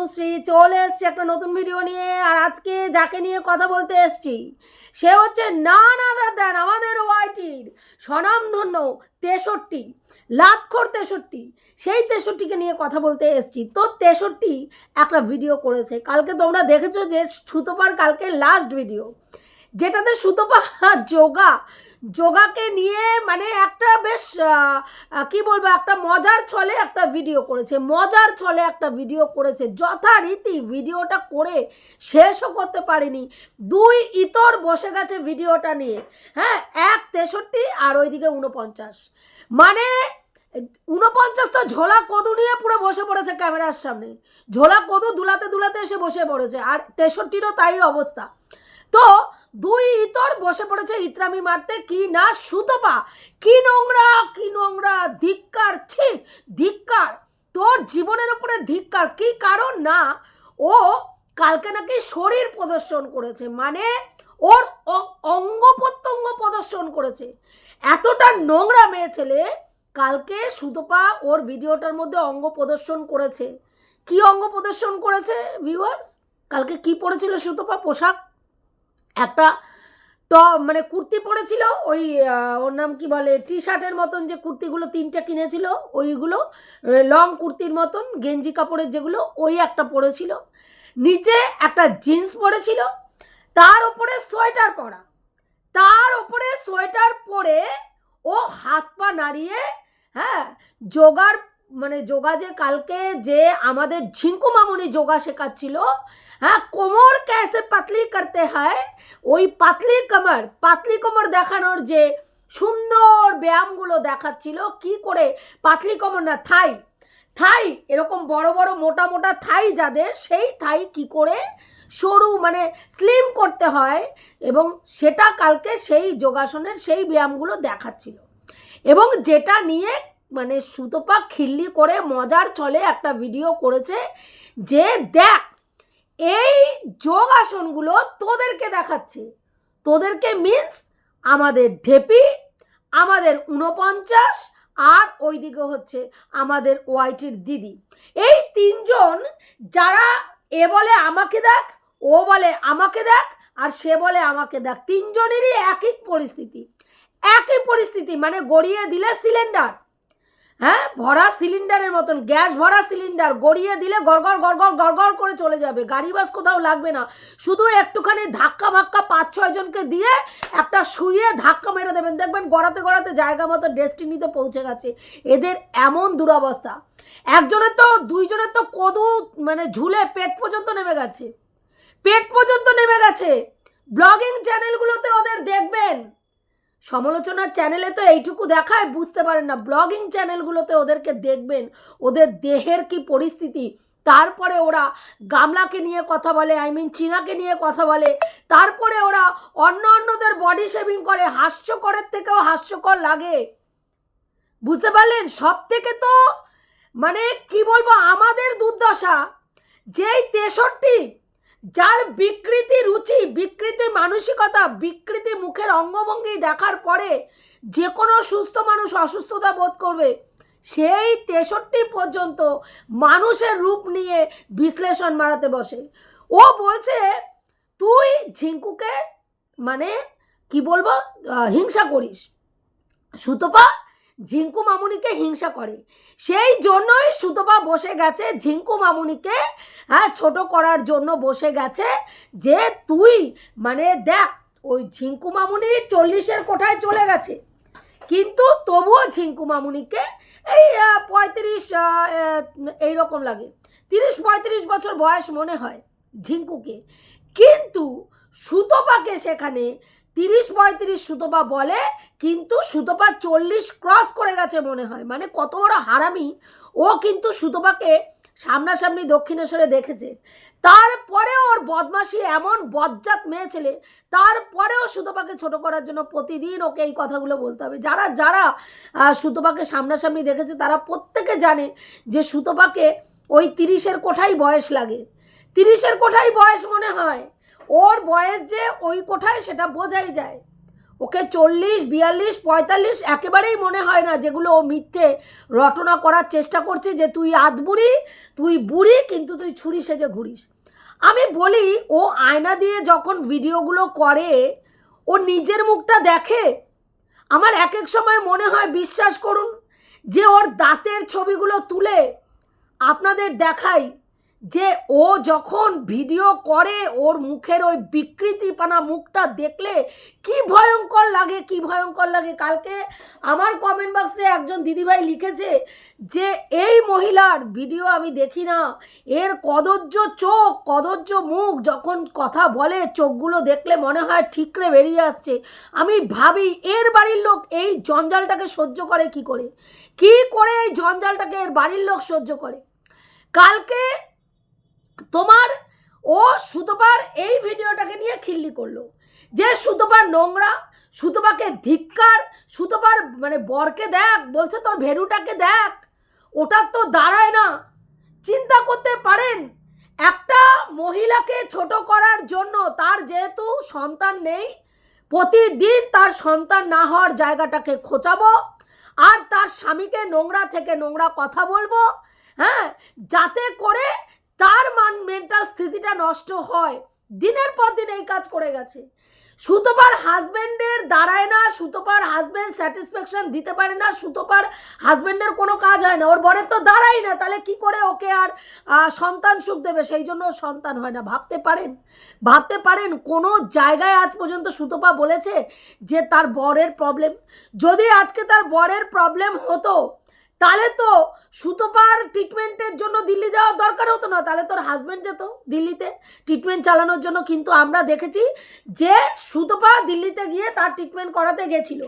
তনুশ্রী চলে এসছি একটা নতুন ভিডিও নিয়ে। আর আজকে যাকে নিয়ে কথা বলতে এসছি, সে হচ্ছে না না আমাদের ওয়াইটির স্বনামধন্য তেষট্টি, লাতখর তেষট্টি। সেই তেষট্টিকে নিয়ে কথা বলতে এসছি। তো তেষট্টি একটা ভিডিও করেছে। কালকে তোমরা দেখেছ যে সুতোপার কালকে লাস্ট ভিডিও যেটাতে সুতপা যোগা, যোগাকে নিয়ে মানে একটা বেশ কি বলব, একটা মজার ছলে একটা ভিডিও করেছে। মজার ছলে একটা ভিডিও করেছে। যথারীতি ভিডিওটা করে শেষও করতে পারিনি। দুই ইতর বসে গেছে ভিডিওটা নিয়ে। হ্যাঁ এক তেষট্টি আর ওইদিকে উনপঞ্চাশ মানে উনপঞ্চাশ তো ঝোলা কদু নিয়ে পুরো বসে পড়েছে ক্যামেরার সামনে। ঝোলা কদু দুলাতে দুলাতে এসে বসে পড়েছে। আর তেষট্টিরও তাই অবস্থা। তো দুই ইতর বসে পড়েছে ইতরামি মারতে। কি না সুতপা? কি নোংরা কি নোংরা, ধিক্কার, ছি, ধিক্কার। তোর জীবনের উপরে ধিক্কার, কি কারণ? না, ও কালকে নাকি শরীর প্রদর্শন করেছে মানে ওর অঙ্গ প্রত্যঙ্গ প্রদর্শন করেছে। এতটা নোংরা মেয়ে ছেলে, কালকে সুতপা ওর ভিডিওটার মধ্যে অঙ্গ প্রদর্শন করেছে। কি অঙ্গ প্রদর্শন করেছে ভিউয়ার্স কালকে কি পরেছিল সুতপা পোশাক? একটা ট মানে কুর্তি পরেছিল, ওই ওর নাম কি বলে টি শার্টের মতন যে কুর্তিগুলো তিনটে কিনেছিল, ওইগুলো লং কুর্তির মতন, গেঞ্জি কাপড়ের যেগুলো, ওই একটা পরেছিল। নিচে একটা জিন্স পরেছিল, তার ওপরে সোয়েটার পরা। তার ওপরে সোয়েটার পরে ও হাত পা নাড়িয়ে হ্যাঁ যোগার মানে যোগা যে কালকে যে আমাদের ঝিঙ্কু মামুনি যোগা শেখাচ্ছিল হ্যাঁ কোমর ক্যাসে পাতলি করতে হয়, ওই পাতলি কোমর পাতলি কোমর দেখানোর যে সুন্দর ব্যায়ামগুলো দেখাচ্ছিল, কি করে? পাতলি কোমর না, থাই থাই, এরকম বড় বড় মোটা মোটা থাই যাদের, সেই থাই কি করে? সরু মানে স্লিম করতে হয় এবং সেটা কালকে সেই যোগাসনের সেই ব্যায়ামগুলো দেখাচ্ছিল। এবং যেটা নিয়ে মানে সুতপা খিল্লি করে মজার চলে একটা ভিডিও করেছে যে দেখ, এই যোগ আসনগুলো তোদেরকে দেখাচ্ছে। তোদেরকে মিন্স আমাদের ঢেপি, আমাদের উনপঞ্চাশ আর ওইদিকে হচ্ছে আমাদের ওয়াইটির দিদি। এই তিনজন যারা এ বলে আমাকে দেখ, ও বলে আমাকে দেখ, আর সে বলে আমাকে দেখ, তিনজনেরই একই পরিস্থিতি। একই পরিস্থিতি মানে গড়িয়ে দিলে সিলিন্ডার। হ্যাঁ ভরা সিলিন্ডারের মতন, গ্যাস ভরা সিলিন্ডার, গড়িয়ে দিলে গড়গড় গড়গড় গড়গড় করে চলে যাবে। গাড়ি বাস কোথাও লাগবে না। শুধু একটুখানি ধাক্কা ভাক্কা পাঁচ ছয় জনকে দিয়ে একটা শুয়ে ধাক্কা মেরে দেবেন। দেখবেন গড়াতে গড়াতে জায়গা মতো ডেস্টিনিতে পৌঁছে গেছে। এদের এমন দুরবস্থা। একজনের তো দুইজনের তো কদু মানে ঝুলে পেট পর্যন্ত নেমে গেছে। পেট পর্যন্ত নেমে গেছে। ব্লগিং চ্যানেলগুলোতে ওদের দেখবেন। সমালোচনার চ্যানেলে তো এইটুকু দেখায়, বুঝতে পারেন না। ব্লগিং চ্যানেলগুলোতে ওদেরকে দেখবেন, ওদের দেহের কি পরিস্থিতি, তারপরে ওরা গামলাকে নিয়ে কথা বলে আই মিন চীনাকে নিয়ে কথা বলে, তারপরে ওরা অন্য অন্যদের বডি শেভিং করে, হাস্যকরের থেকেও হাস্যকর লাগে। বুঝতে পারলেন? সব থেকে তো মানে কি বলব, আমাদের দুর্দশা, যেই তেষট্টি যার বিকৃতি রুচি, বিকৃতি মানসিকতা, বিকৃতি মুখের অঙ্গভঙ্গি দেখার পরে যে কোনো সুস্থ মানুষ অসুস্থতা বোধ করবে। সেই তেষট্টি পর্যন্ত মানুষের রূপ নিয়ে বিশ্লেষণ মারাতে বসে। ও বলছে, তুই ঝিঙ্কুকে মানে কি বলব? হিংসা করিস। সুতপা ঝিঙ্কু মামুনিকে হিংসা করে। সেই জন্যই সুতপা বসে গেছে ঝিঙ্কু মামুনিকে হ্যাঁ ছোট করার জন্য বসে গেছে যে তুই মানে দেখ, ওই ঝিঙ্কু মামুনি চল্লিশের কোঠায় চলে গেছে। কিন্তু তবুও ঝিঙ্কু মামুনিকে এই পঁয়ত্রিশ এইরকম লাগে। তিরিশ, পঁয়ত্রিশ বছর বয়স মনে হয় ঝিঙ্কুকে। কিন্তু সুতপাকে সেখানে তিরিশ পঁয়ত্রিশ সুতপা বলে, কিন্তু সুতপা চল্লিশ ক্রস করে গেছে মনে হয়। মানে কত বড় হারামি, ও কিন্তু সুতপাকে সামনাসামনি দক্ষিণেশ্বরে দেখেছে। তারপরে ওর বদমাসি এমন বজ্জাত মেয়ে ছেলে, তারপরেও সুতপাকে ছোট করার জন্য প্রতিদিন ওকে এই কথাগুলো বলতে হবে। যারা যারা সুতপাকে সামনাসামনি দেখেছে, তারা প্রত্যেকে জানে যে সুতপাকে ওই তিরিশের কোঠাই বয়স লাগে। তিরিশের কোঠাই বয়স মনে হয় ওর বয়স যে ওই কোঠায় সেটা বোঝাই যায়। ওকে চল্লিশ, বিয়াল্লিশ, পঁয়তাল্লিশ একেবারেই মনে হয় না যেগুলো ও মিথ্যে রটনা করার চেষ্টা করছে যে তুই আধবুড়ি, তুই বুড়ি, কিন্তু তুই ছুরি সেজে ঘুরিস। আমি বলি, ও আয়না দিয়ে যখন ভিডিওগুলো করে, ও নিজের মুখটা দেখে। আমার এক এক সময় মনে হয়, বিশ্বাস করুন, যে ওর দাঁতের ছবিগুলো তুলে আপনাদের দেখাই। যে ও যখন ভিডিও করে, ওর মুখের ওই বিকৃতিপানা মুখটা দেখলে কি ভয়ঙ্কর লাগে, কি ভয়ঙ্কর লাগে। কালকে আমার কমেন্ট বক্সে একজন দিদিভাই লিখেছে যে, এই মহিলার ভিডিও আমি দেখি না। এর কদর্য চোখ কদর্য মুখ যখন কথা বলে, চোখগুলো দেখলে মনে হয় ঠিকরে বেরিয়ে আসছে। আমি ভাবি, এর বাড়ির লোক এই জঞ্জালটাকে সহ্য করে কি করে? কি করে এই জঞ্জালটাকে এর বাড়ির লোক সহ্য করে? কালকে তোমার ও সুতপার এই ভিডিওটাকে নিয়ে খিল্লি করল। যে সুতপার নোংরা, সুতপাকে ধিক্কার, সুতপার মানে বরকে দেখ, বলছে তোর ভেরুটাকে দেখ ওটার তো দাঁড়ায় না। চিন্তা করতে পারেন, একটা মহিলাকে ছোট করার জন্য তার যেহেতু সন্তান নেই, প্রতিদিন তার সন্তান না হওয়ার জায়গাটাকে খোঁচাবো, আর তার স্বামীকে নোংরা থেকে নোংরা কথা বলব হ্যাঁ যাতে করে তার মান মেন্টাল স্থিতিটা নষ্ট হয়। দিনের পর দিন এই কাজ করে গেছে। সুতোপার হাজবেন্ডের দাঁড়ায় না, সুতোপার হাজবেন্ড স্যাটিসফ্যাকশন দিতে পারে না, সুতোপার হাজবেন্ডের কোনো কাজ হয় না। ওর বরের তো দাঁড়াই না, তাহলে কি করে ওকে আর সন্তান সুখ দেবে? সেই জন্য সন্তান হয় না। ভাবতে পারেন ভাবতে পারেন, কোনো জায়গায় আজ পর্যন্ত সুতোপা বলেছে যে তার বরের প্রবলেম যদি আজকে তার বরের প্রবলেম হতো তাহলে তো সুতোপার ট্রিটমেন্টের জন্য দিল্লি যাওয়ার দরকার হতো না। তাহলে তোর হাজব্যান্ড যেত দিল্লিতে। ট্রিটমেন্ট চালানোর জন্য কিন্তু আমরা দেখেছি যে সুতোপা দিল্লিতে গিয়ে তার ট্রিটমেন্ট করাতে গেছিল।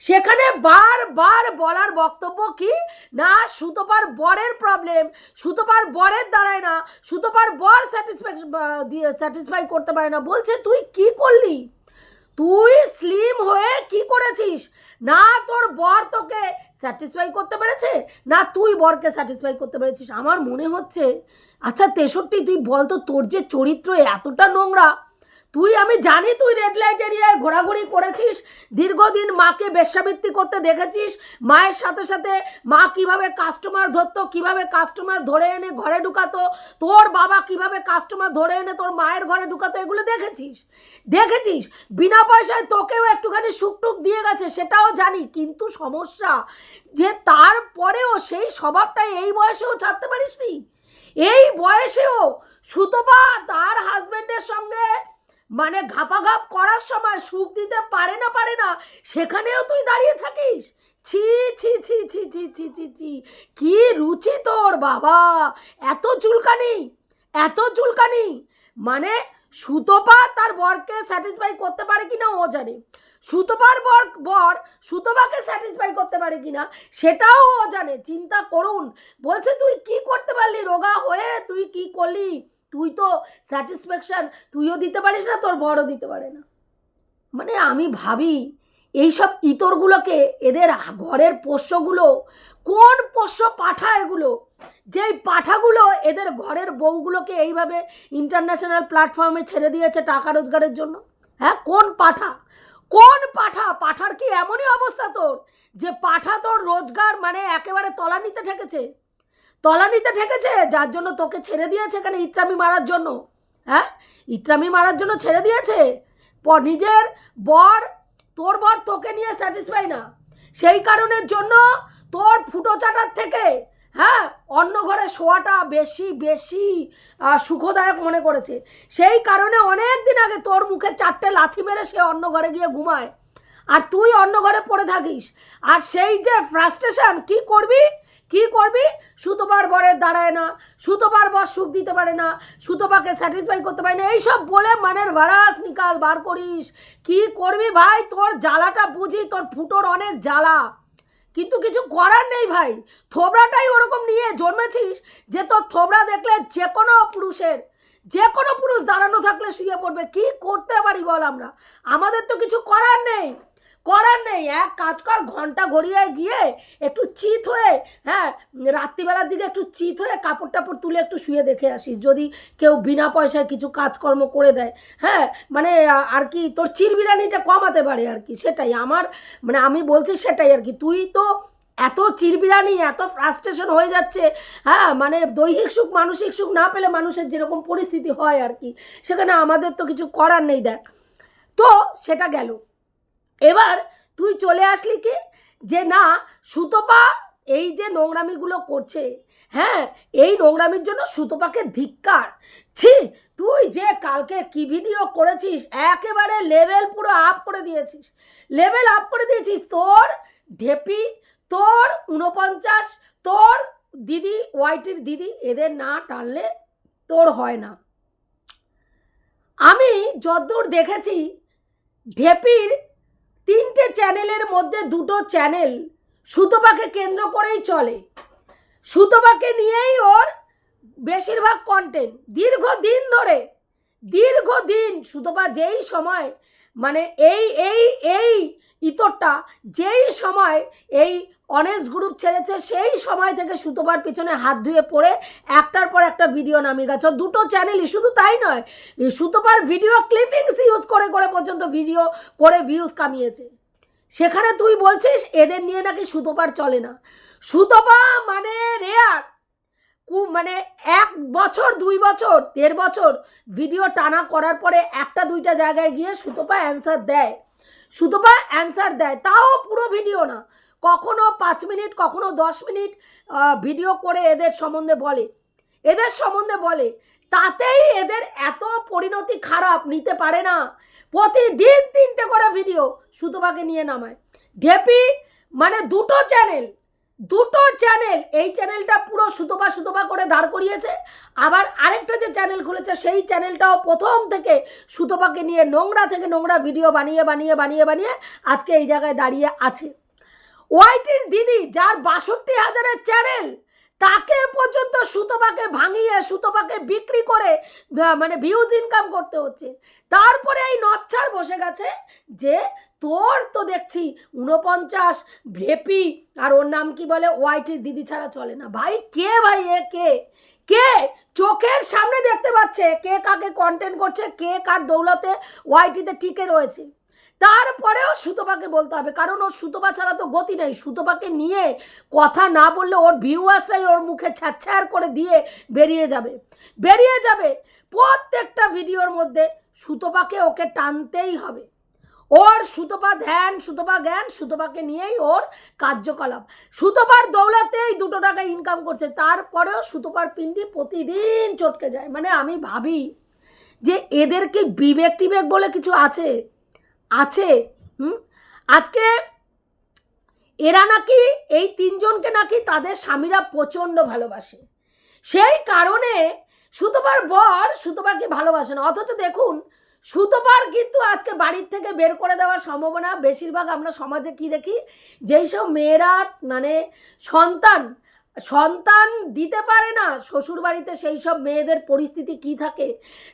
সেখানে বারবার বলার বক্তব্য কি? না, সুতোপার বরের প্রবলেম সুতোপার বরের দাঁড়ায় না, সুতোপার বর স্যাটিসফ্যাকশন স্যাটিসফাই করতে পারে না। বলছে, তুই কি করলি? তুই স্লিম হয়ে কি করেছিস? না তোর বর তোকে স্যাটিসফাই করতে পেরেছে? না তুই বরকে স্যাটিসফাই করতে পেরেছিস? আমার মনে হচ্ছে আচ্ছা তেষট্টি, তুই বল তো তোর যে চরিত্র এতটা নোংরা তুই, আমি জানি তুই রেড লাইট এরিয়ায় ঘোরাঘুরি করেছিস, দীর্ঘদিন মাকে বেশ্যাবৃত্তি করতে দেখেছিস, মায়ের সাথে সাথে মা কীভাবে কাস্টমার ধরতো, কীভাবে কাস্টমার ধরে এনে ঘরে ঢুকাতো, তোর বাবা কীভাবে কাস্টমার ধরে এনে তোর মায়ের ঘরে ঢুকাতো, এগুলো দেখেছিস? দেখেছিস? বিনা পয়সায় তোকেও একটুখানি সুখটুক দিয়ে গেছে, সেটাও জানি, কিন্তু সমস্যা যে তারপরেও সেই স্বভাবটাই এই বয়সেও ছাড়তে পারিসনি? এই বয়সেও সুতপা তার হাজবেন্ডের সঙ্গে মানে ঘাপাঘাপ করার সময় সুখ দিতে পারে না পারে না, সেখানেও তুই দাঁড়িয়ে থাকিস। ছি ছি ছি ছি ছি ছি ছি ছি। কি রুচি তোর বাবা! এত চুলকানি এত চুলকানি। মানে সুতপা তার বরকে স্যাটিসফাই করতে পারে কিনা ও জানে। সুতপার বর বর সুতপাকে স্যাটিসফাই করতে পারে কিনা সেটাও ও জানে। চিন্তা করুন। বলছে, তুই কি করতে পারলি রোগা হয়ে? তুই কি করলি? তুই তো স্যাটিসফ্যাকশান তুইও দিতে পারিস না, তোর বড়ও দিতে পারে না। মানে আমি ভাবি, এইসব ইতরগুলোকে এদের ঘরের পোষ্যগুলো, কোন পোষ্য পাঠা এগুলো? যেই পাঠাগুলো এদের ঘরের বউগুলোকে এইভাবে ইন্টারন্যাশনাল প্ল্যাটফর্মে ছেড়ে দিয়েছে টাকা রোজগারের জন্য? হ্যাঁ কোন পাঠা? কোন পাঠা? পাঠার কি এমনই অবস্থা তোর, যে পাঠা তোর রোজগার মানে একেবারে তলানিতে ঠেকেছে? তলানিতে ঠেকেছে, যার জন্য তোকে ছেড়ে দিয়েছে এখানে ইত্রামি মারার জন্য। হ্যাঁ? ইত্রামি মারার জন্য ছেড়ে দিয়েছে? নিজের বর, তোর বর তোকে নিয়ে স্যাটিসফাই না। সেই কারণের জন্য তোর ফুটো চাটার থেকে হ্যাঁ অন্য ঘরে শোয়াটা বেশি বেশি সুখদায়ক মনে করেছে। সেই কারণে অনেক দিন আগে তোর মুখে চারটে লাথি মেরে সে অন্য ঘরে গিয়ে ঘুমায়। আর তুই অন্য ঘরে পড়ে থাকিস। আর সেই যে ফ্রাস্ট্রেশন কি করবি? কি করবি? সুতোবার বরের দাঁড়ায় না। সুতোবার বর সুখ দিতে পারে না। সুতোপাকে স্যাটিসফাই করতে পারে না। এইসব বলে মানের ভাড়াস নিকাল বার করিস। কি করবি ভাই? তোর জ্বালাটা বুঝি, তোর ফুটোর অনেক জ্বালা। কিন্তু কিছু করার নেই ভাই। থোবড়াটাই ওরকম নিয়ে জন্মেছিস যে তোর থোবড়া দেখলে যে কোনো পুরুষের, যে কোনো পুরুষ দাঁড়ানো থাকলে শুয়ে পড়বে। কি করতে পারি বল আমরা? আমাদের তো কিছু করার নেই। করার নেই, এক কাজ কর, ঘণ্টা গড়িয়ে গিয়ে একটু চিত হয়ে হ্যাঁ রাত্রিবেলার দিকে একটু চিত হয়ে কাপড় টাপড় তুলে একটু শুয়ে দেখে আসিস। যদি কেউ বিনা পয়সায় কিছু কাজকর্ম করে দেয় হ্যাঁ মানে আর কি তোর চিরবিরানিটা কমাতে পারে আর কি, সেটাই আমার মানে আমি বলছি সেটাই আর কি। তুই তো এত চিরবিরানি এত ফ্রাস্ট্রেশন হয়ে যাচ্ছে হ্যাঁ মানে দৈহিক সুখ, মানসিক সুখ না পেলে মানুষের যেরকম পরিস্থিতি হয় আর কি, সেখানে আমাদের তো কিছু করার নেই, দেখ। তো সেটা গেল। এবার তুই চলে আসলি কি? যে না, সুতপা এই যে নোংরামিগুলো করছে হ্যাঁ এই নোংরামির জন্য সুতপাকে ধিক্কার। ছি, তুই যে কালকে কি ভিডিও করেছিস, একেবারে লেভেল পুরো আপ করে দিয়েছিস। লেভেল আপ করে দিয়েছিস তোর ঢেপি, তোর উনপঞ্চাশ তোর দিদি, ওয়াইটির দিদি, এদের না টানলে তোর হয় না। আমি যতদূর দেখেছি, ঢেপির তিনটে চ্যানেলের মধ্যে দুটো চ্যানেল সুতপাকে কেন্দ্র করেই চলে। সুতপাকে নিয়েই ওর বেশিরভাগ কন্টেন্ট দীর্ঘ দিন ধরে দীর্ঘ দিন সুতপা যেই সময় মানে এই এই এই ইতরটা যেই সময় এই অনেস্ট গ্রুপ ছেড়েছে, সেই সময় থেকে সুতপার পিছনে হাত ধুয়ে পড়ে একটার পর একটা ভিডিও নামিয়ে গেছে। দুটো চ্যানেলই শুধু তাই নয় সুতপার ভিডিও ক্লিপিংস ইউজ করে করে পর্যন্ত ভিডিও করে ভিউজ কামিয়েছে। সেখানে তুই বলছিস, এদের নিয়ে নাকি সুতোপার চলে না। সুতপা মানে রেয়ার কু- মানে এক বছর, দুই বছর, দেড় বছর ভিডিও টানা করার পরে একটা, দুইটা জায়গায় গিয়ে সুতপা অ্যান্সার দেয়। সুতপা অ্যান্সার দেয়। তাও পুরো ভিডিও না। কখনো পাঁচ মিনিট, কখনো দশ মিনিট ভিডিও করে এদের সম্বন্ধে বলে। এদের সম্বন্ধে বলে। তাতেই এদের এত পরিণতি খারাপ, নিতে পারে না। প্রতিদিন তিনটে করে ভিডিও সুতপাকে নিয়ে নামায়। ঢেপি মানে দুটো চ্যানেল দুটো চ্যানেল এই চ্যানেলটা পুরো সুতোবা সুতোবা করে দাঁড় করিয়েছে। আবার আরেকটা যে চ্যানেল খুলেছে, সেই চ্যানেলটাও প্রথম থেকে সুতোবাকে নিয়ে নোংরা থেকে নোংরা ভিডিও বানিয়ে বানিয়ে বানিয়ে বানিয়ে আজকে এই জায়গায় দাঁড়িয়ে আছে। ওয়াইটির দিদি, যার বাষট্টি হাজারের চ্যানেল তাকে পর্যন্ত সুতপাকে ভাঙিয়ে সুতপাকে বিক্রি করে মানে ভিউজ ইনকাম করতে হচ্ছে। তারপরে এই নচ্ছার বসে গেছে যে, তোর তো দেখছি উনপঞ্চাশ ভেপি আর ওর নাম কি বলে? ওয়াইটির দিদি ছাড়া চলে না। ভাই, কে ভাই এ? কে? কে? চোখের সামনে দেখতে পাচ্ছে কে কাকে কন্টেন্ট করছে, কে কার দৌলতে ওয়াইটিতে টিকে রয়েছে। তারপরেও সুতপাকে বলতে হবে। কারণ ওর সুতপা ছাড়া তো গতি নেই। সুতপাকে নিয়ে কথা না বললে ওর ভিউয়ার্সরাই ওর মুখে ছ্যাচ্ছ্যার করে দিয়ে বেরিয়ে যাবে। বেরিয়ে যাবে প্রত্যেকটা ভিডিওর মধ্যে সুতপাকে ওকে টানতেই হবে। ওর সুতপা ধ্যান, সুতপা জ্ঞান, সুতপাকে নিয়েই ওর কার্যকলাপ। সুতপার দৌলাতেই দুটো টাকা ইনকাম করছে। তারপরেও সুতপার পিন্ডি প্রতিদিন চটকে যায়। মানে আমি ভাবি যে এদেরকে বিবেক টিবেক বলে কিছু আছে? আছে, হুম? আজকে এরা নাকি, এই তিনজনকে নাকি তাদের স্বামীরা প্রচণ্ড ভালোবাসে। সেই কারণে সুতপার বর সুতপাকে ভালোবাসে না। অথচ দেখুন, সুতপার কিন্তু আজকে বাড়ির থেকে বের করে দেওয়ার সম্ভাবনা বেশিরভাগ আমরা সমাজে কি দেখি? যেই সব মেয়েরা মানে সন্তান সন্তান দিতে পারে না শ্বশুর বাড়িতে সেই সব মেয়েদের পরিস্থিতি কি থাকে?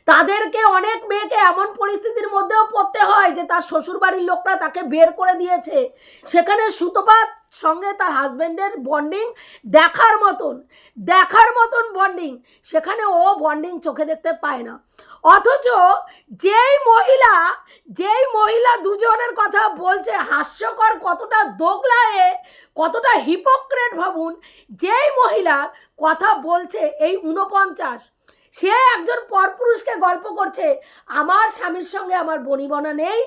তাদেরকে অনেক মেয়েকে এমন পরিস্থিতির মধ্যেও পড়তে হয় যে তার শ্বশুর বাড়ির লোকরা তাকে বের করে দিয়েছে। সেখানে সুতপাত সঙ্গে তার হাজব্যান্ডের বন্ডিং দেখার মতন দেখার মতন বন্ডিং সেখানে ও বন্ডিং চোখে দেখতে পায় না। অথচ যেই মহিলা যেই মহিলা দুজনের কথা বলছে, হাস্যকর, কতটা দোগলায়ে, কতটা হিপোক্রেট ভাবুন, যেই মহিলার কথা বলছে এই উনপঞ্চাশ সে একজন পরপুরুষকে গল্প করছে। আমার স্বামীর সঙ্গে আমার বনিবনা নেই।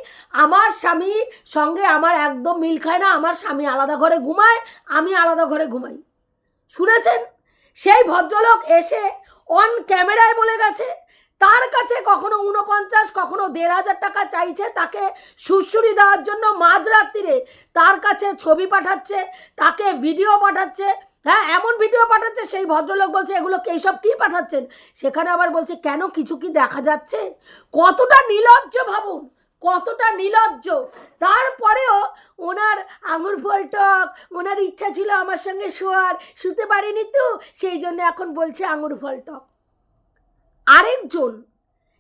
আমার স্বামীর সঙ্গে আমার একদম মিল খায় না। আমার স্বামী আলাদা ঘরে ঘুমায়, আমি আলাদা ঘরে ঘুমাই। শুনেছেন? সেই ভদ্রলোক এসে অন ক্যামেরায় বলে গেছে। তার কাছে কখনো উনপঞ্চাশ কখনো দেড় হাজার টাকা চাইছে তাকে সুরসুরি দেওয়ার জন্য মাঝরাত্রিরে। তার কাছে ছবি পাঠাচ্ছে, তাকে ভিডিও পাঠাচ্ছে। হ্যাঁ এমন ভিডিও পাঠাচ্ছে, সেই ভদ্রলোক বলছে, এগুলো কে এইসব কী পাঠাচ্ছেন? সেখানে আবার বলছে, কেন, কিছু কি দেখা যাচ্ছে? কতটা নির্লজ্জ ভাবুন, কতটা নির্লজ্জ তারপরেও ওনার আঙুর ফল টক ওনার ইচ্ছা ছিল আমার সঙ্গে শোয়ার, শুতে পারিনি তো, সেই জন্য এখন বলছে আঙুর ফল টক আরেকজন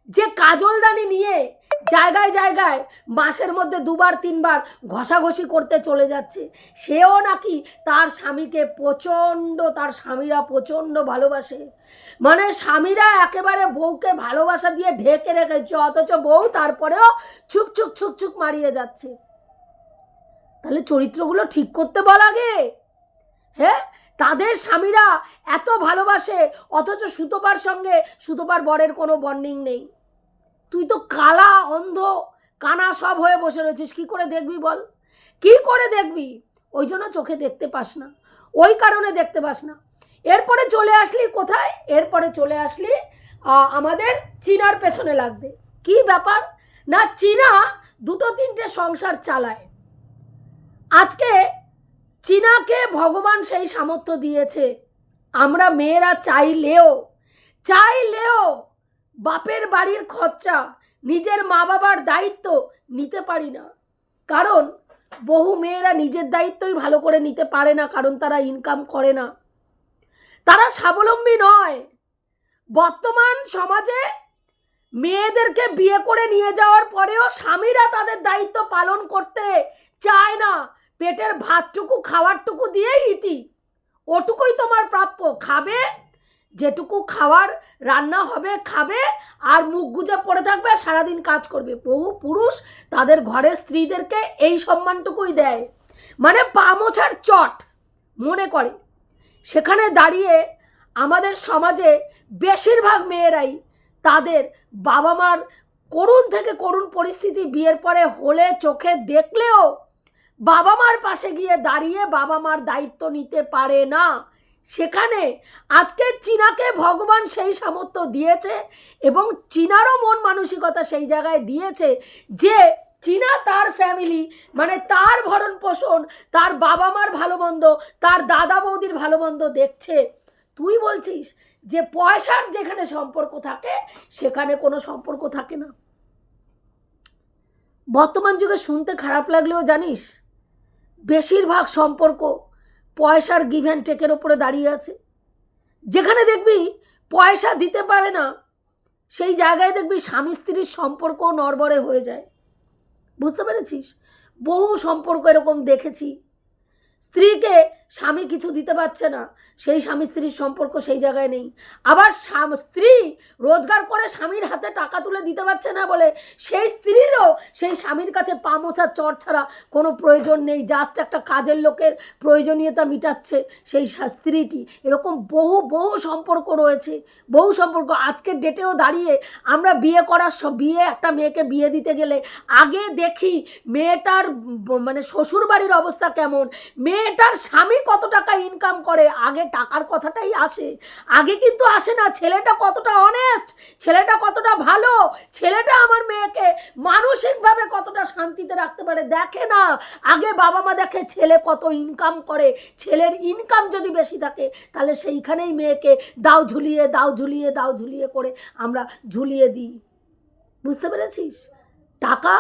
যে কাজলদানি নিয়ে জায়গায় জায়গায় মাসের মধ্যে দুবার, তিনবার ঘষাঘষি করতে চলে যাচ্ছে, সেও নাকি তার স্বামীকে প্রচণ্ড, তার স্বামীরা প্রচণ্ড ভালোবাসে। মানে স্বামীরা একেবারে বউকে ভালোবাসা দিয়ে ঢেকে রেখেছে, অথচ বউ তারপরেও ছুক ছুক ছুক ছুক মারিয়ে যাচ্ছে। তাহলে চরিত্রগুলো ঠিক করতে বল আগে। হ্যাঁ? তাদের স্বামীরা এত ভালোবাসে, অথচ সুতোপার সঙ্গে সুতোপার বরের কোনো বন্ডিং নেই। তুই তো কালা, অন্ধ, কানা সব হয়ে বসে রয়েছিস। কি করে দেখবি বল? কি করে দেখবি? ওই জন্য চোখে দেখতে পাস না। ওই কারণে দেখতে পাস না। এরপরে চলে আসলি কোথায়? এরপরে চলে আসলি আমাদের চীনার পেছনে লাগবে। কি ব্যাপার? না, চীনা দুটো তিনটে সংসার চালায়। আজকে চীনাকে ভগবান সেই সামর্থ্য দিয়েছে। আমরা মেয়েরা চাইলেও চাইলেও বাপের বাড়ির খরচা নিজের মা বাবার দায়িত্ব নিতে পারি না। কারণ বহু মেয়েরা নিজের দায়িত্বই ভালো করে নিতে পারে না, কারণ তারা ইনকাম করে না। তারা স্বাবলম্বী নয়। বর্তমান সমাজে মেয়েদেরকে বিয়ে করে নিয়ে যাওয়ার পরেও স্বামীরা তাদের দায়িত্ব পালন করতে চায় না। পেটের ভাতটুকু, খাওয়ারটুকু দিয়েই ইতি। ওটুকুই তোমার প্রাপ্য। খাবে যেটুকু খাওয়ার রান্না হবে, খাবে আর মুখ গুজে পড়ে থাকবে আর সারাদিন কাজ করবে। বহু পুরুষ তাদের ঘরের স্ত্রীদেরকে এই সম্মানটুকুই দেয়। মানে পা মোছার চট মনে করে। সেখানে দাঁড়িয়ে আমাদের সমাজে বেশিরভাগ মেয়েরাই তাদের বাবা মার করুণ থেকে করুণ পরিস্থিতি বিয়ের পরে হলে, চোখে দেখলেও বাবা মার পাশে গিয়ে দাঁড়িয়ে বাবা মার দায়িত্ব নিতে পারে না। সেখানে আজকে চীনাকে ভগবান সেই সামর্থ্য দিয়েছে এবং চীনারও মন মানসিকতা সেই জায়গায় দিয়েছে যে চীনা তার ফ্যামিলি মানে তার ভরণ পোষণ, তার বাবা মার ভালো মন্দ, তার দাদা বৌদির ভালো মন্দ দেখছে। তুই বলছিস যে পয়সার যেখানে সম্পর্ক থাকে, সেখানে কোনো সম্পর্ক থাকে না। বর্তমান যুগে শুনতে খারাপ লাগলেও জানিস, বেশিরভাগ সম্পর্ক পয়সার গিভ অ্যান্ড টেকের ওপরে দাঁড়িয়ে আছে। যেখানে দেখবি পয়সা দিতে পারে না, সেই জায়গায় দেখবি স্বামী স্ত্রীর সম্পর্ক নরবরে হয়ে যায়। বুঝতে পেরেছিস? বহু সম্পর্ক এরকম দেখেছি। স্ত্রীকে স্বামী কিছু দিতে পারছে না। সেই স্বামী স্ত্রীর সম্পর্ক সেই জায়গায় নেই। আবার স্ত্রী রোজগার করে স্বামীর হাতে টাকা তুলে দিতে পারছে না বলে সেই স্ত্রীরও সেই স্বামীর কাছে পা মোছার চট ছাড়া কোনো প্রয়োজন নেই। জাস্ট একটা কাজের লোকের প্রয়োজনীয়তা মিটাচ্ছে সেই স্ত্রীটি। এরকম বহু বহু সম্পর্ক রয়েছে। বহু সম্পর্ক। আজকের ডেটেও দাঁড়িয়ে আমরা বিয়ে করার সব বিয়ে একটা মেয়েকে বিয়ে দিতে গেলে আগে দেখি মেয়েটার মানে শ্বশুর বাড়ির অবস্থা কেমন। মেয়েটার স্বামী কত টাকা ইনকাম করে? আগে টাকার কথাটাই আসে। আগে কিন্তু আসে না, ছেলেটা কতটা অনেস্ট ছেলেটা কতটা ভালো, ছেলেটা আমার মেয়েকে মানসিকভাবে কতটা শান্তিতে রাখতে পারে? দেখে না। আগে বাবা মা দেখে ছেলে কত ইনকাম করে। ছেলের ইনকাম যদি বেশি থাকে, তাহলে সেইখানেই মেয়েকে দাও ঝুলিয়ে দাও ঝুলিয়ে দাও ঝুলিয়ে করে আমরা ঝুলিয়ে দিই। বুঝতে পেরেছিস? টাকা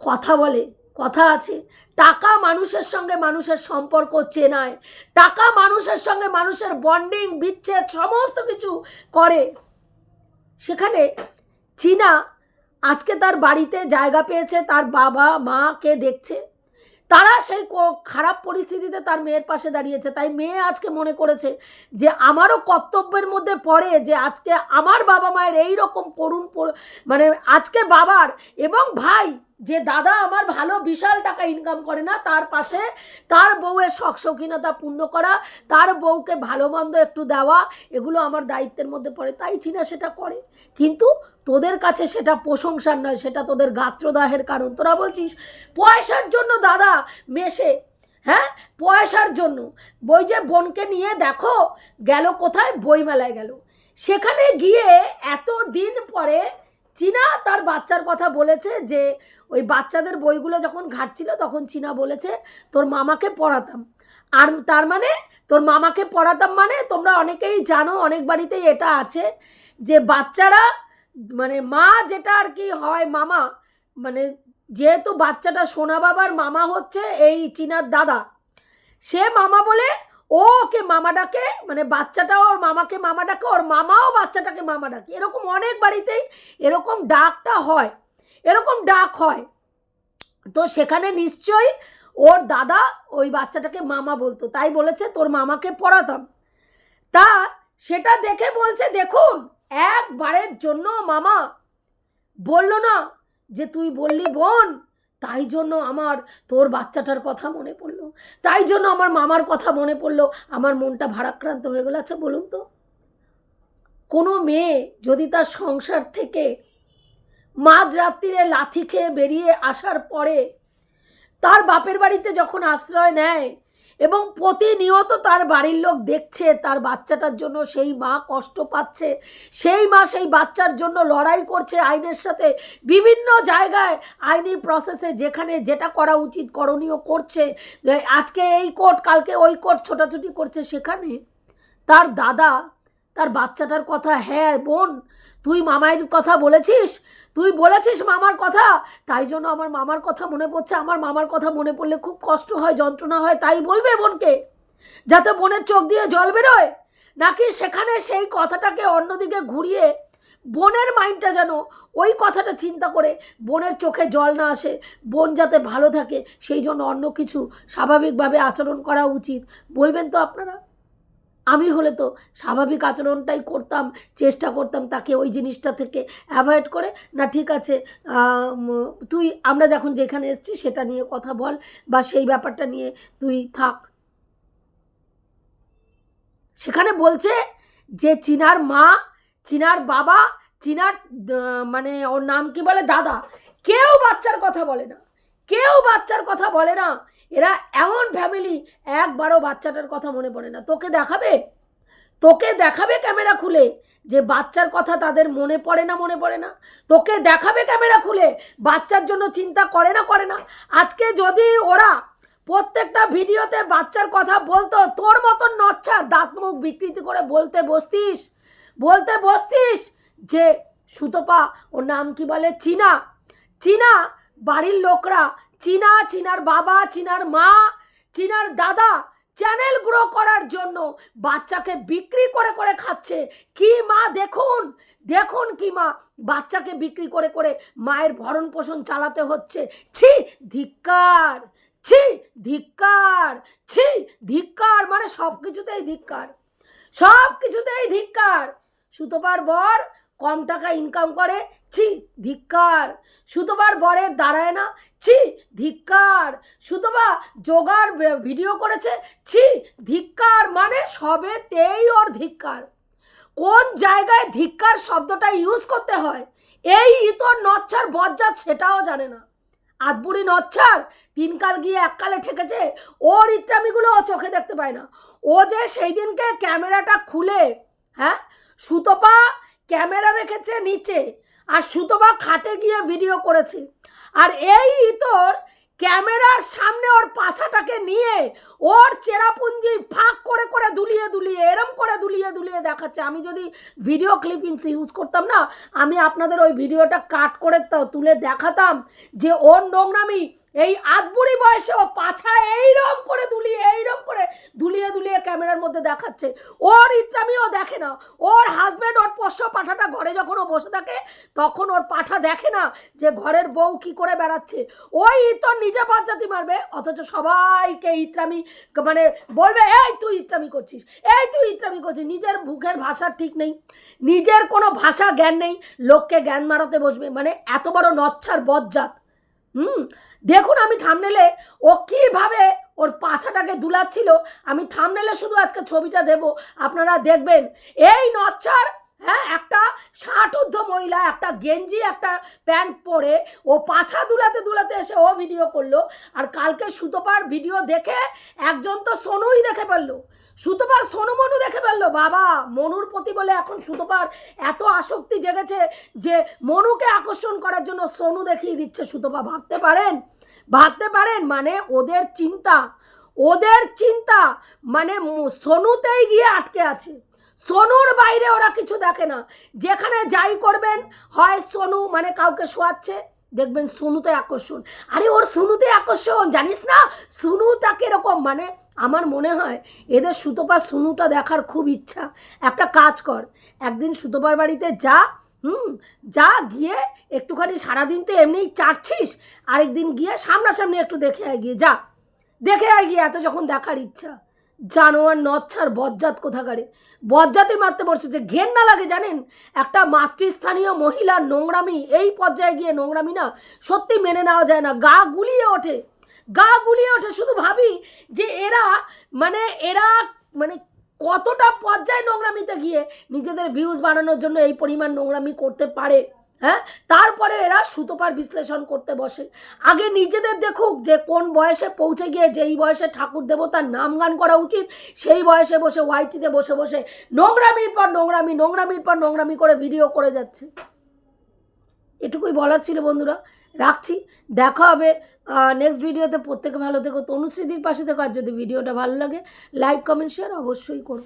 কথা বলে। কথা আছে, টাকা মানুষের সঙ্গে মানুষের সম্পর্ক চেনায়, টাকা মানুষের সঙ্গে মানুষের বন্ডিং বিচ্ছেদ সমস্ত কিছু করে। সেখানে চীনা আজকে তার বাড়িতে জায়গা পেয়েছে, তার বাবা মাকে দেখছে। তারা সেই খারাপ পরিস্থিতিতে তার মেয়ের পাশে দাঁড়িয়েছে। তাই মেয়ে আজকে মনে করেছে যে আমারও কর্তব্যের মধ্যে পড়ে যে আজকে আমার বাবা মায়ের এই রকম করুণ মানে আজকে বাবার এবং ভাই যে দাদা আমার ভালো বিশাল টাকা ইনকাম করে না, তার পাশে তার বউয়ের শখ শৌখিনতা পূর্ণ করা, তার বউকে ভালো মন্দ একটু দেওয়া, এগুলো আমার দায়িত্বের মধ্যে পড়ে, তাই চীনা সেটা করে। কিন্তু তোদের কাছে সেটা প্রশংসার নয়, সেটা তোদের গাত্রদাহের কারণ। তোরা বলছিস, পয়সার জন্য দাদা মেশে হ্যাঁ? পয়সার জন্য। বই যে বোনকে নিয়ে দেখো, গেল কোথায়? বইমেলায় গেল। সেখানে গিয়ে এত দিন পরে চীনা তার বাচ্চার কথা বলেছে যে ওই বাচ্চাদের বইগুলো যখন ঘাটছিল তখন চীনা বলেছে, তোর মামাকে পড়াতাম। আর তার মানে তোর মামাকে পড়াতাম মানে তোমরা অনেকেই জানো, অনেক বাড়িতেই এটা আছে যে বাচ্চারা মানে মা যেটা আর কি হয় মামা মানে যেহেতু বাচ্চাটা সোনা বাবার মামা হচ্ছে এই চীনার দাদা, সে মামা বলে ওকে মামা ডাকে মানে বাচ্চাটা ওর মামাকে মামা ডাকে, ওর মামাও বাচ্চাটাকে মামা ডাকে। এরকম অনেক বাড়িতেই এরকম ডাকটা হয়, এরকম ডাক হয়। তো সেখানে নিশ্চয়ই ওর দাদা ওই বাচ্চাটাকে মামা বলতো, তাই বলেছে তোর মামাকে পড়াতাম। তা সেটা দেখে বলছে, দেখুন, একবারের জন্য মামা বলল না যে তুই বললি বোন, তাই জন্য আমার তোর বাচ্চাটার কথা মনে পড়ল। তাই জন্য আমার মামার কথা মনে পড়ল, আমার মনটা ভারাক্রান্ত হয়ে গেলো। আচ্ছা বলুন তো, কোনো মেয়ে যদি তার সংসার থেকে মাঝ রাত্রিরে লাথি খেয়ে বেরিয়ে আসার পরে তার বাপের বাড়িতে যখন আশ্রয় নেয় এবং প্রতিনিয়ত তার বাড়ির লোক দেখছে, তার বাচ্চাটার জন্য সেই মা কষ্ট পাচ্ছে, সেই মা সেই বাচ্চার জন্য লড়াই করছে আইনের সাথে। বিভিন্ন জায়গায় আইনি প্রসেসে যেখানে যেটা করা উচিত করণীয় করছে। আজকে এই কোর্ট, কালকে ওই কোর্ট ছোটাছুটি করছে সেখানে তার দাদা, তার বাচ্চাটার কথা হ্যাঁ বোন, তুই মামাইয়ের কথা বলেছিস? তুই বলেছিস মামার কথা? তাই জন্য আমার মামার কথা মনে পড়ছে। আমার মামার কথা মনে পড়লে খুব কষ্ট হয়, যন্ত্রণা হয়, তাই বলবে বোনকে। যাতে বোনের চোখ দিয়ে জল বেরোয়। নাকি সেখানে সেই কথাটাকে অন্যদিকে ঘুরিয়ে বোনের মাইন্ডটা যেন ওই কথাটা চিন্তা করে বোনের চোখে জল না আসে, বোন যাতে ভালো থাকে, সেই জন্য অন্য কিছু স্বাভাবিকভাবে আচরণ করা উচিত। বলবেন তো আপনারা? আমি হলে তো স্বাভাবিক আচরণটাই করতাম, চেষ্টা করতাম তাকে ওই জিনিসটা থেকে অ্যাভয়েড করে, না, ঠিক আছে তুই আমরা যখন যেখানে এসেছি সেটা নিয়ে কথা বল বা সেই ব্যাপারটা নিয়ে তুই থাক। সেখানে বলছে যে চিনার মা, চিনার বাবা, চিনার মানে ওর নাম কি বলে? দাদা। কেউ বাচ্চার কথা বলে না। কেউ বাচ্চার কথা বলে না। এরা এমন ফ্যামিলি একবারও বাচ্চাটার কথা মনে পড়ে না। তোকে দেখাবে? তোকে দেখাবে ক্যামেরা খুলে যে বাচ্চার কথা তাদের মনে পড়ে না, মনে পড়ে না? তোকে দেখাবে ক্যামেরা খুলে বাচ্চার জন্য চিন্তা করে না করে না? আজকে যদি ওরা প্রত্যেকটা ভিডিওতে বাচ্চার কথা বলতো, তোর মতন নচ্ছা দাঁত মুখ বিকৃতি করে বলতে বসতিস বলতে বসতিস যে সুতপা, ওর নাম কি বলে? চীনা। চীনা বাড়ির লোকরা চীনা, চীনার বাবা, চীনার মা, চীনার দাদা চ্যানেল গ্রো করার জন্য বাচ্চাকে বিক্রি করে করে খাচ্ছে। কি মা, দেখুন দেখুন কি মা, বাচ্চাকে বিক্রি করে করে মায়ের ভরণ পোষণ চালাতে হচ্ছে। ছি, ধিক্কার ছি ধিক্কার ছি, ধিক্কার মানে সব কিছুতেই ধিক্কার। সব কিছুতেই ধিক্কার। সুতোবার বর কম টাকা ইনকাম করে, ছি, ধিক্কার। সুতোবার বরের দাঁড়ায় না, ছি, ধিক্কার। সুতোবা যোগার ভিডিও করেছে, ছি, ধিক্কার মানে সবেতেই ওর ধিক্কার। কোন জায়গায় ধিক্কার শব্দটা ইউজ করতে হয়, এই ইতর নচ্ছার বজ্জাত সেটাও জানে না। আদবুড়ি নচ্ছার তিনকাল গিয়ে এককালে ঠেকেছে, ওর ইচ্ছামিগুলো ও চোখে দেখতে পায় না। ও যে সেই দিনকে ক্যামেরাটা খুলে হ্যাঁ সুতপা ক্যামেরা রেখেছে নিচে আর সুতোবা খাটে গিয়ে ভিডিও করেছে। আর এই ইতর ক্যামেরার সামনে ওর পাছাটাকে নিয়ে ওর চেরাপুঞ্জি ফাঁক করে করে দুলিয়ে দুলিয়ে, এরম করে দুলিয়ে দুলিয়ে দেখাচ্ছে। আমি যদি ভিডিও ক্লিপিংস ইউজ করতাম না, আমি আপনাদের ওই ভিডিওটা কাট করে তুলে দেখাতাম যে ওর নোংরামি এই আধবুড়ি বয়সে ও পাছা এইরম করে দুলিয়ে, এইরম করে দুলিয়ে দুলিয়ে ক্যামেরার মধ্যে দেখাচ্ছে। ওর ইচ্ছামি ও দেখে না। ওর হাজব্যান্ড ওর পোষ্য পাঠাটা ঘরে যখন ও বসে থাকে, তখন ওর পাঠা দেখে না যে ঘরের বউ কি করে বেড়াচ্ছে। ওই ইতর নিজে বাচ্চাতি মারবে, অথচ সবাইকে ইত্রামি মানে বলবে, এই তুই ইত্রামি করছিস, এই তুই ইত্রামি করছিস। নিজের মুখের ভাষার ঠিক নেই, নিজের কোনো ভাষা জ্ঞান নেই, লোককে জ্ঞান মারাতে বসবে মানে এত বড় নচ্ছার বজ্জাত হুম? দেখুন আমি থামনেলে ও কীভাবে ওর পাছাটাকে দুলাচ্ছিল, আমি থামনেলে শুধু আজকে ছবিটা দেব, আপনারা দেখবেন, এই নচ্ছার হ্যাঁ একটা ষাট ঊর্ধ্ব মহিলা, একটা গেঞ্জি, একটা প্যান্ট পরে ও পাছা দুলাতে দুলাতে এসে ও ভিডিও করল। আর কালকে সুতোপার ভিডিও দেখে একজন তো সোনুই দেখে ফেলল। সুতোপার সোনু মনু দেখে ফেলল। বাবা, মনুর প্রতি বলে এখন সুতোপার এত আসক্তি জেগেছে যে মনুকে আকর্ষণ করার জন্য সোনু দেখিয়ে দিচ্ছে সুতোপা। ভাবতে পারেন? ভাবতে পারেন? মানে ওদের চিন্তা ওদের চিন্তা মানে সোনুতেই গিয়ে আটকে আছে। সোনুর বাইরে ওরা কিছু দেখে না। যেখানে যাই করবেন, হয় সোনু মানে কাউকে শোয়াচ্ছে, দেখবেন সোনুতে আকর্ষণ। আরে ওর সোনুতে আকর্ষণ, জানিস না? সোনুটা কীরকম মানে আমার মনে হয় এদের সুতপা সুনুটা দেখার খুব ইচ্ছা। একটা কাজ কর, একদিন সুতপার বাড়িতে যা, হুম, যা গিয়ে একটুখানি সারাদিন তো এমনিই চাটছিস, আরেকদিন গিয়ে সামনাসামনি একটু দেখে আয় গিয়ে, যা। দেখে আয় গিয়ে এত যখন দেখার ইচ্ছা। জানোয়ার নচ্ছার বজ্জাত কোথাকারে? বজ্জাতে মারতে বসছে। যে ঘেন না লাগে জানেন? একটা মাতৃস্থানীয় মহিলার নোংরামি, এই পর্যায়ে গিয়ে নোংরামি না সত্যি মেনে নেওয়া যায় না। গা গুলিয়ে ওঠে। গা গুলিয়ে ওঠে। শুধু ভাবি যে এরা মানে এরা মানে কতটা পর্যায়ে নোংরামিতে গিয়ে নিজেদের ভিউজ বাড়ানোর জন্য এই পরিমাণ নোংরামি করতে পারে? হ্যাঁ? তারপরে এরা সুতোপার বিশ্লেষণ করতে বসে। আগে নিজেদের দেখুক যে কোন বয়সে পৌঁছে গিয়ে যেই বয়সে ঠাকুর দেবতার নাম গান করা উচিত, সেই বয়সে বসে ওয়াইটিতে বসে বসে নোংরামির পর নোংরামি, নোংরামির পর নোংরামি করে ভিডিও করে যাচ্ছে। এটুকুই বলার ছিল বন্ধুরা। রাখছি। দেখা হবে নেক্সট ভিডিওতে প্রত্যেকে ভালো থেকো। তনুশ্রীদির পাশে থেকো। আর যদি ভিডিওটা ভালো লাগে লাইক কমেন্ট শেয়ার অবশ্যই করো।